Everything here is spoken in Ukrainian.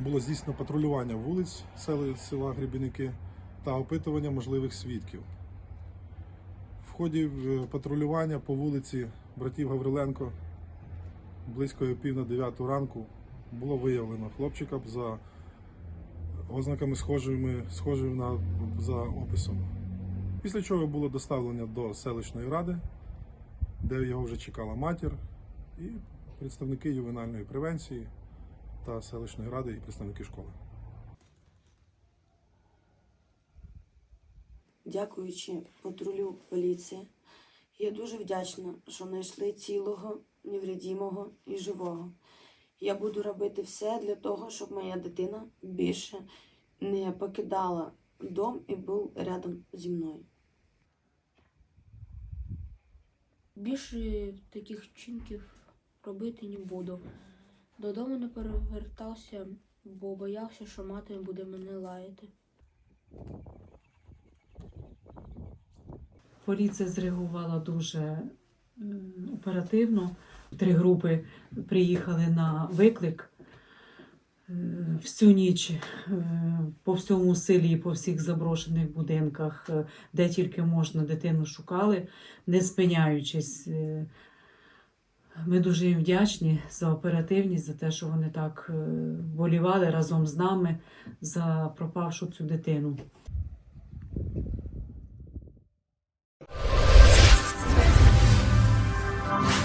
було здійснено патрулювання вулиць сели- села Гребінники та опитування можливих свідків. В ході е, патрулювання по вулиці братів Гавриленко близько пів на дев'яту ранку було виявлено хлопчика за ознаками схожими, схожими на, за описом. Після чого було доставлено до селищної ради, де його вже чекала матір і представники ювенальної превенції та селищної ради і представники школи. Дякуючи патрулю поліції, я дуже вдячна, що знайшли цілого, невредимого і живого. Я буду робити все для того, щоб моя дитина більше не покидала дом і був рядом зі мною. Більше таких вчинків робити не буду. Додому не повертався, бо боявся, що мати буде мене лаяти. Поліція зреагувала дуже оперативно. Три групи приїхали на виклик. Е, Всю ніч е, по всьому селі, по всіх заброшених будинках, е, де тільки можна, дитину шукали, не спиняючись. Ми дуже їм вдячні за оперативність, за те, що вони так е, болівали разом з нами за пропавшу цю дитину.